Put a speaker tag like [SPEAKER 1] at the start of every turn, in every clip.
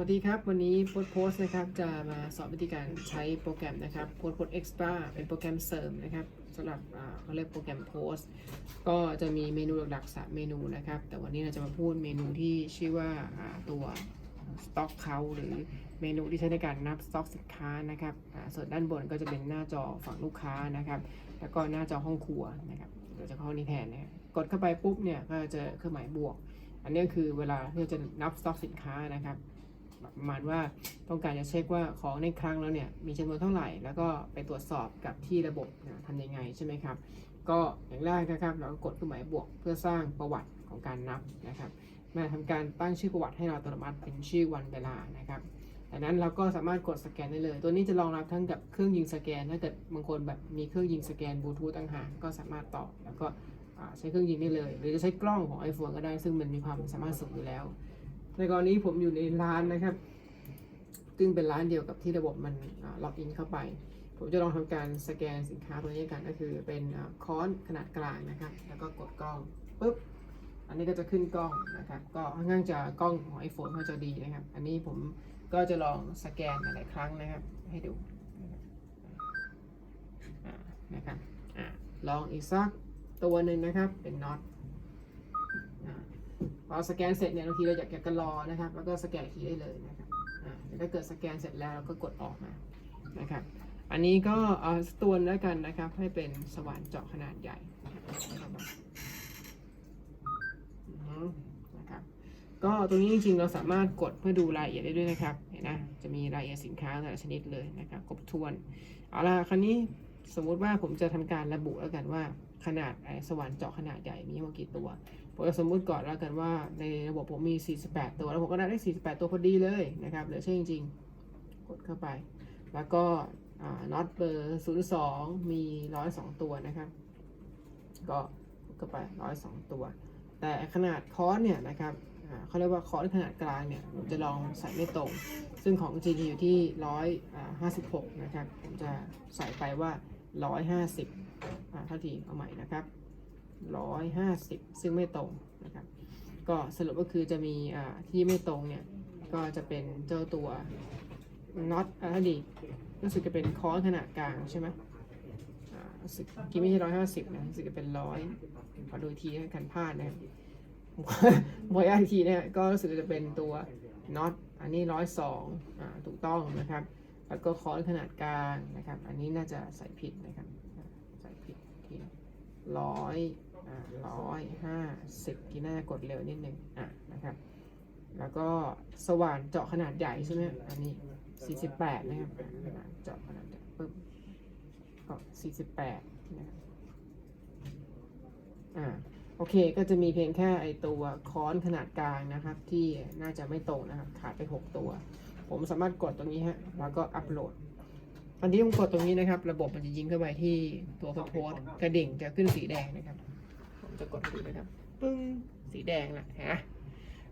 [SPEAKER 1] วัสดีครับ วันนี้โพสโพสนะครับจะมาสอนวิธีการใช้โปรแกรมนะครับโพสโพสเอ็กซ์ตร้าเป็นโปรแกรมเสริมนะครับสำหรับเขาเรียกโปรแกรมโพสก็จะมีเมนูหลักๆสามเมนูนะครับ แต่วันนี้เราจะมาพูดเมนูที่ชื่อว่าตัวสต็อกเขาหรือเมนูที่ใช้ในการนับสต็อกสินค้านะครับส่วนด้านบนก็จะเป็นหน้าจอฝั่งลูกค้านะครับ แล้วก็หน้าจอห้องครัวนะครับเดี๋ยวจะเข้านี้แทนนะกดเข้าไปปุ๊บเนี่ยก็จะเครื่องหมายบวก อันนี้คือเวลาที่เราจะนับสต็อกสินค้านะครับ ประมาณว่าต้องการจะเช็คว่าของในครั้งแล้วเนี่ยมีจำนวนเท่าไหร่ แล้วก็ไปตรวจสอบกับที่ระบบนะทำยังไงใช่ไหมครับ ก็อย่างแรกนะครับเราก็กดเครื่องหมายบวกเพื่อสร้างประวัติของการนับนะครับมาทำการตั้งชื่อประวัติให้เราอัตโนมัติเป็นชื่อวันเวลานะครับดังนั้นเราก็สามารถกดสแกนได้เลย ตัวนี้จะรองรับทั้งกับเครื่องยิงสแกน ถ้าเกิดบางคนแบบมีเครื่องยิงสแกนบลูทูธต่างหากก็สามารถต่อแล้วก็ใช้เครื่องยิงได้เลย หรือจะใช้กล้องของ iPhone ก็ได้ ซึ่งมันมีความสามารถสูงอยู่แล้ว ในกรณีผมอยู่ในร้านนะครับ ซึ่งเป็นร้านเดียวกับที่ระบบมันล็อกอินเข้าไป ผมจะลองทำการสแกนสินค้าตัวนี้กันก็คือเป็นค้อนขนาดกลางนะครับ แล้วก็กดกล้องปุ๊บอันนี้ก็จะขึ้นกล้องนะครับ ก็ค่อนข้างจะกล้องของ iPhone ก็จะดีนะครับ อันนี้ผมก็จะลองสแกนหลายๆครั้งนะครับ ให้ดูนะครับลองอีกสักตัวหนึ่งนะครับ เป็นน็อต พอสแกนเสร็จเนี่ยบางทีเราอยากจะรอนะครับ แล้วก็สแกนคีได้เลยนะครับถ้าเกิดสแกนเสร็จแล้วเราก็กดออกมานะครับ อันนี้ก็เอาตัวแล้วกันนะครับ ให้เป็นสว่านเจาะขนาดใหญ่นะครับ ก็ตรงนี้จริงๆเราสามารถกดเพื่อดูรายละเอียดได้ด้วยนะครับ เห็นนะจะมีรายละเอียดสินค้าแต่ละชนิดเลยนะครับครบถ้วน เอาล่ะคราวนี้สมมุติว่าผมจะทำการระบุแล้วกันว่า ขนาดไอสว่านเจาะขนาดใหญ่มีทั้งหมดกี่ตัวผมจะสมมุติก่อนแล้วกันว่าในระบบผมมี 48 ตัวแล้วผมก็ได้ 48 ตัวพอดีเลยนะครับเหลือใช่จริงๆ กดเข้าไป แล้วก็น็อตเบอร์02 มี 102 ตัวนะครับ ก็กดเข้าไป 102 ตัว แต่ขนาดคอร์สเนี่ยนะครับเขาเรียกว่าคอร์สขนาดกลางเนี่ยผมจะลองใส่ไม่ตรง ซึ่งของจริงอยู่ที่ร้อยห้าสิบหกนะครับ ผมจะใส่ไปว่าร้อย หาสิบเท่าทีเอาใหม่นะครับร้อยห้าสิบซึ่งไม่ตรงนะครับ ก็สรุปก็คือจะมีที่ไม่ตรงเนี่ย ก็จะเป็นเจ้าตัวน็อตอะไรดีรู้สึกจะเป็นคอร์สขนาดกลางใช่ไหมรู้สึกกี่ไม่ใช่ร้อยห้าสิบนะรู้สึกจะเป็นร้อยขอดูทีนะกันพลาดนะบอยอีกทีเนี่ยก็รู้สึกจะเป็นตัวน็อตอันนี้ร้อยสองถูกต้องนะครับ แล้วก็คอร์สขนาดกลางนะครับ อันนี้น่าจะใส่ผิดนะครับ ร้อยอ่าร้อยห้าสิบที่น่ากดเร็วนิดนึงอะนะครับ แล้วก็สว่านเจาะขนาดใหญ่ใช่ไหมอันนี้48นะครับขนาดเจาะขนาดใหญ่ปึ๊บก็48นะครับอ่าโอเค ก็จะมีเพียงแค่ไอตัวค้อนขนาดกลางนะครับ ที่น่าจะไม่ตรงนะครับ ขาดไป 6 ตัว ผมสามารถกดตรงนี้ฮะ แล้วก็อัปโหลด อนที่ผมกดตรงนี้นะครับ ระบบมันจะยิงเข้าไปที่ตัวโพสต์กระดิ่งจะขึ้นสีแดงนะครับ ผมจะกดดูนะครับ ปึ้งสีแดงแหละฮะ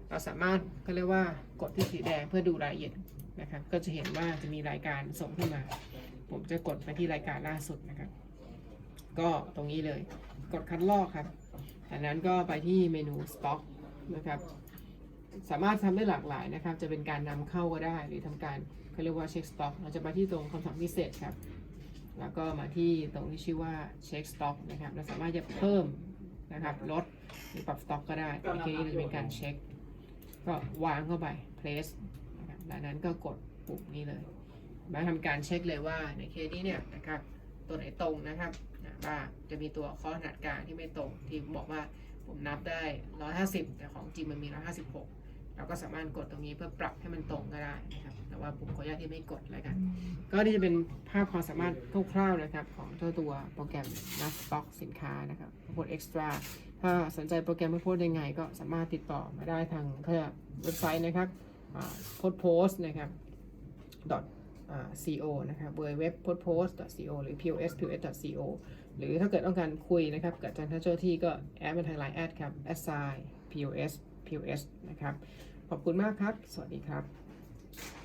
[SPEAKER 1] เราสามารถก็เรียกว่ากดที่สีแดงเพื่อดูรายละเอียดนะครับ ก็จะเห็นว่าจะมีรายการส่งขึ้นมา ผมจะกดไปที่รายการล่าสุดนะครับ ก็ตรงนี้เลย กดคัดลอกครับจากนั้นก็ไปที่เมนู Stock นะครับ สามารถทำได้หลากหลายนะครับ จะเป็นการนำเข้าก็ได้ หรือทำการเขาเรียกว่าเช็คสต็อก เราจะไปที่ตรงคำสั่งพิเศษครับ แล้วก็มาที่ตรงที่ชื่อว่าเช็คสต็อกนะครับ เราสามารถจะเพิ่มนะครับลดหรือปรับสต็อกก็ได้ในเคนี้เราจะเป็นการเช็ค ก็วางเข้าไป place นะครับจากนั้นก็กดปุ่มนี้เลย มาทำการเช็คเลยว่าในเคสนี้เนี่ยนะครับ ตัวไหนตรงนะครับว่าจะมีตัวข้อขนาดกลางที่ไม่ตรงที่บอกว่าผมนับได้ 150 แต่ของจริงมันมี 156 เราก็สามารถกดตรงนี้เพื่อปรับให้มันตรงก็ได้นะครับ แต่ว่าผมขออนุญาตที่ไม่กดแล้วกัน ก็นี่จะเป็นภาพความสามารถคร่าวๆนะครับของเจ้าตัวโปรแกรมนับสต็อกสินค้านะครับโพสเอ็กซ์ตร้าถ้าสนใจโปรแกรมไม่โพสยังไง ก็สามารถติดต่อมาได้ทางเว็บไซต์นะครับโพสโพสนะครับ co นะครับ www post co หรือ pos pos co หรือถ้าเกิดต้องการคุยนะครับกับทางเจ้าที่ก็แอดมาทาง Line แอดครับ assign pos pos นะครับ ขอบคุณมากครับ สวัสดีครับ